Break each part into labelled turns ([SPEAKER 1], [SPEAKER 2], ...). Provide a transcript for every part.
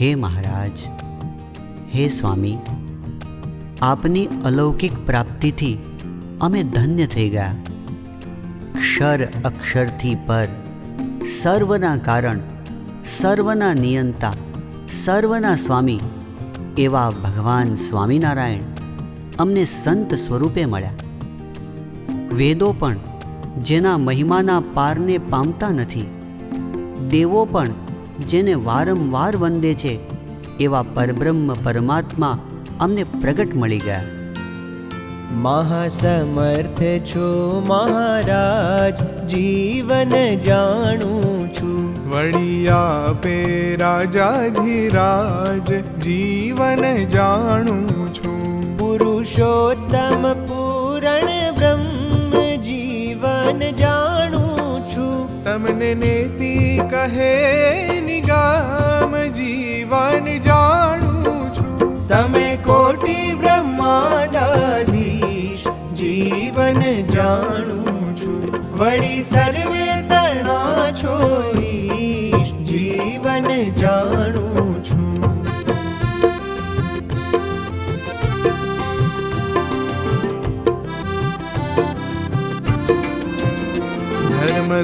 [SPEAKER 1] હે મહારાજ, હે સ્વામી, આપની અલૌકિક પ્રાપ્તિથી અમે ધન્ય થઈ ગયા. ક્ષર અક્ષરથી પર સર્વના કારણ, સર્વના નિયંતા, સર્વના સ્વામી એવા ભગવાન સ્વામિનારાયણ અમને સંત સ્વરૂપે મળ્યા. વેદો પણ જેના મહિમાના પારને પામતા નથી, દેવો પણ જેને વારંવાર વંદે છે એવા પરબ્રહ્મ પરમાત્મા અમને પ્રગટ મળી ગયા.
[SPEAKER 2] મહાસમર્થ છો મહારાજ જીવન જાણું છું.
[SPEAKER 3] વળી આપે રાજાધિરાજ જીવન જાણું છું.
[SPEAKER 2] પુરુષોત્તમ પૂરણ
[SPEAKER 3] તમને નેતી કહે, નિગામ જીવન જાણું છું.
[SPEAKER 2] તમે કોટી બ્રહ્માંડાધીશ જીવન જાણું છું. વળી સર્વે તણા છો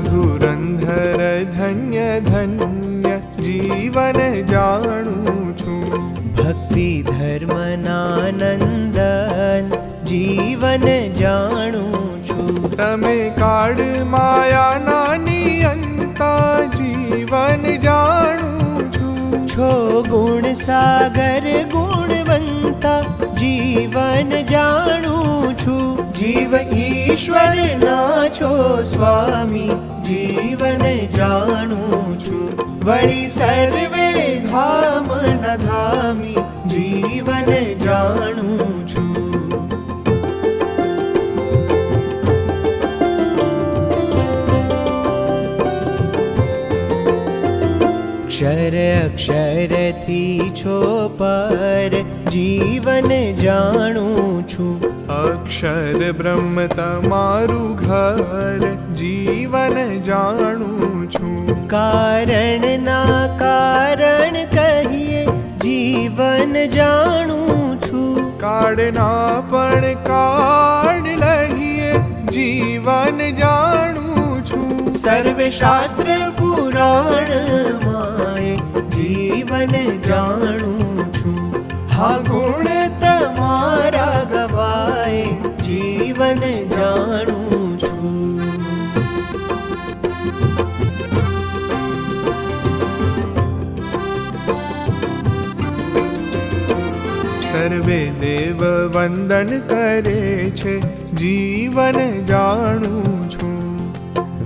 [SPEAKER 3] ધુરંધર ધન્ય ધન્ય જીવન જાણું છું
[SPEAKER 2] ભક્તિ ધર્મનાનંદન જીવન જાણું છું
[SPEAKER 3] તમે કાળ માયા નાની અંતા જીવન જાણું છું
[SPEAKER 2] છો ગુણ સાગર ગુણવંતા જીવન જાણું છું જીવ ઈશ્વર ના છો સ્વામી, જીવન જાણું છું. વળી સર્વે ધામ ન ધામી, જીવન જાણું અક્ષર અક્ષરથી છો પર જીવન જાણું છું.
[SPEAKER 3] અક્ષર બ્રહ્મ તમારું ઘર જીવન જાણું છું.
[SPEAKER 2] કારણના કારણ કહીએ જીવન જાણું છું.
[SPEAKER 3] કાળના પણ કાળ લહીએ જીવન જાણું છું.
[SPEAKER 2] સર્વ શાસ્ત્ર પુરાણ જીવન જાણું છું. હા, ગુણ તમારા ગવાય. જીવન જાણું છું.
[SPEAKER 3] સર્વે દેવ વંદન કરે છે. જીવન જાણું છું.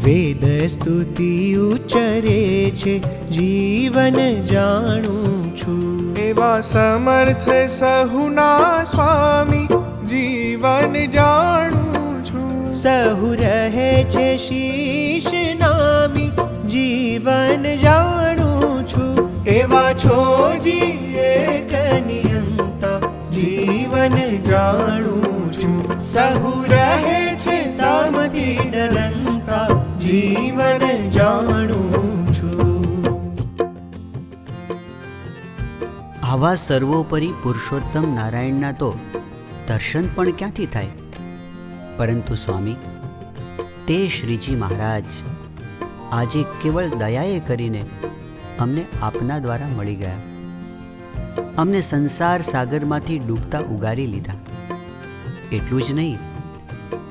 [SPEAKER 2] વેદ સ્તુતિ ઉચ્ચરે છે જીવન જાણું છું.
[SPEAKER 3] એવા સમર્થ સહુના સ્વામી જીવન જાણું છું.
[SPEAKER 2] સહુ રહે છે શીશ નામી જીવન જાણું છું. એવા છો જી એક નિયંતા જીવન જાણું છું. સહુ રહે છે તામથી ડરંતા જીવન જાણું છું.
[SPEAKER 1] આવા સર્વોપરી પુરુષોત્તમ નારાયણના તો દર્શન પણ ક્યાંથી થાય? પરંતુ સ્વામી, તે શ્રીજી મહારાજ આજે કેવળ દયાએ કરીને અમને આપના દ્વારા મળી ગયા. અમને સંસાર સાગરમાંથી ડૂબતા ઉગારી લીધા. એટલું જ નહીં,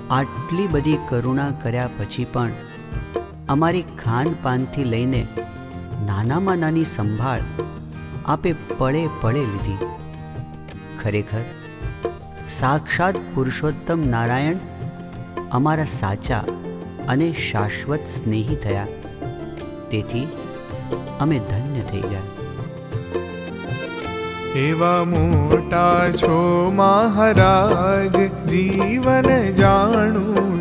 [SPEAKER 1] આટલી બધી કરુણા કર્યા પછી પણ અમારી ખાનપાનથી લઈને નાનામાં નાની સંભાળ આપે પળે પળે લીધી. ખરેખર, સાક્ષાત પુરુષોત્તમ નારાયણ અમારા સાચા અને શાશ્વત સ્નેહી થયા. તેથી અમે ધન્ય થઈ ગયા.
[SPEAKER 3] એવા મોટા છો મહારાજ, જીવન જાણું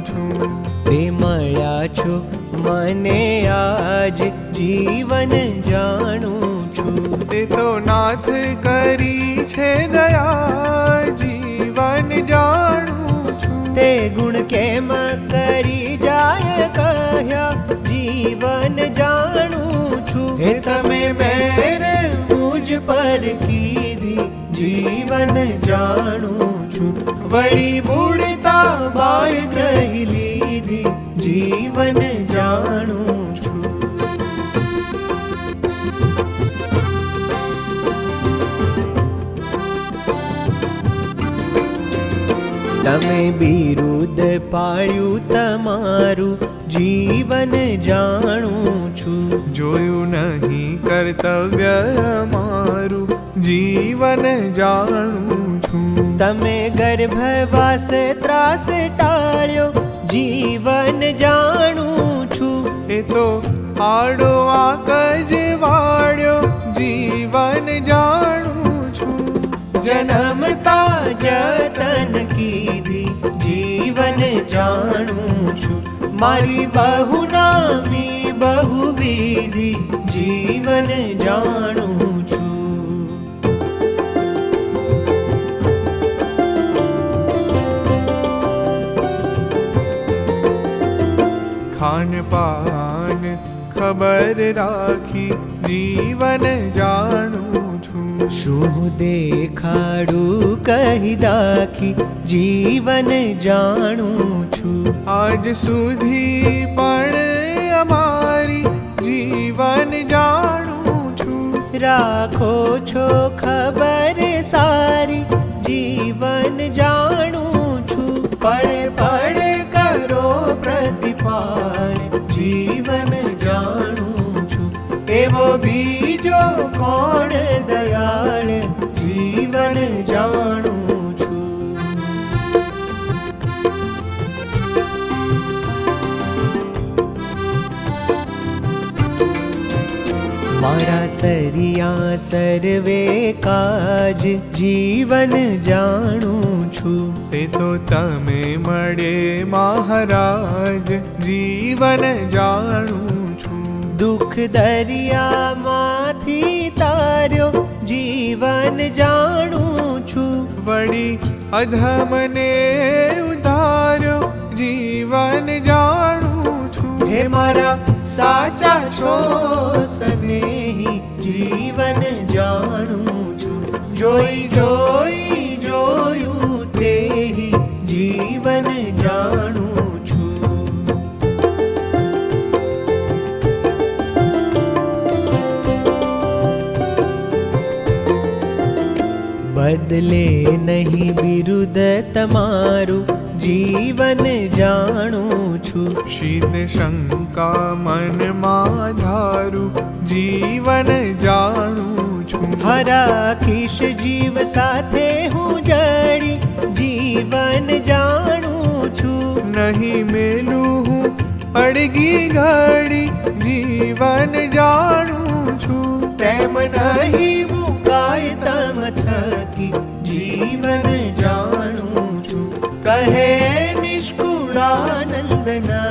[SPEAKER 2] મને આજ જીવન જાણું છું.
[SPEAKER 3] તે તો નાથ કરી છે દયા જીવન જાણું છું.
[SPEAKER 2] તે ગુણ કેમ કરી જાય કહ્યા? જીવન જાણું છું. હે તમે મેર મુજ પર કીધી જીવન જાણું છું. વળી બુડતા બાય ગ્રહી લીધી. જીવન જાણું છું તમે બિરુદ પાળ્યું તમારું જીવન જાણું છું
[SPEAKER 3] જોયું નહીં કર્તવ્ય મારું જીવન જાણું છું
[SPEAKER 2] તમે ગર્ભવાસ ત્રાસ ટાળ્યો જીવન જાણું છું,
[SPEAKER 3] એ તો આડો આકજ વાળ્યો. જીવન જાણું છું.
[SPEAKER 2] જન્મતા જતન કીધી, જીવન જાણું છું. મારી બહુ નામી બહુ વિધિ જીવન જાણું
[SPEAKER 3] ખબર રાખી જીવન જાણું છું.
[SPEAKER 2] શું દેખાડું કહી દાખી જીવન જાણું છું.
[SPEAKER 3] આજ સુધી પણ અમારી જીવન જાણું છું.
[SPEAKER 2] રાખો છો ખબર સારી મારા સરિયા સર્વે કાજ જીવન જાણું છું
[SPEAKER 3] તે તો તમે મળે મહારાજ જીવન જાણું છું
[SPEAKER 2] દુઃખ દરિયામાંથી તાર્યો જીવન જાણું છું
[SPEAKER 3] વળી અધમને ઉધાર્યો જીવન જાણું છું
[SPEAKER 2] હે મારા સાચા છો સ્નેહી જીવન જાણું છું. જોઈ જોઈ, જોયું તેરી જીવન જાણું છું. બદલે નહીં બિરુદ તમારું જીવન જાણું છું.
[SPEAKER 3] શીત શંકા મનમાં જીવન જાણું છું.
[SPEAKER 2] હરાખીશ જીવ સાથે હું જડી જીવન જાણું છું.
[SPEAKER 3] નહીં મેલું હું અડગી ઘડી જીવન જાણું છું.
[SPEAKER 2] તેમ નહીં મુકાય તમ થકી જીવન જાણું છું. કહે નિષ્કુળાનંદ નાકી જીવન જાણું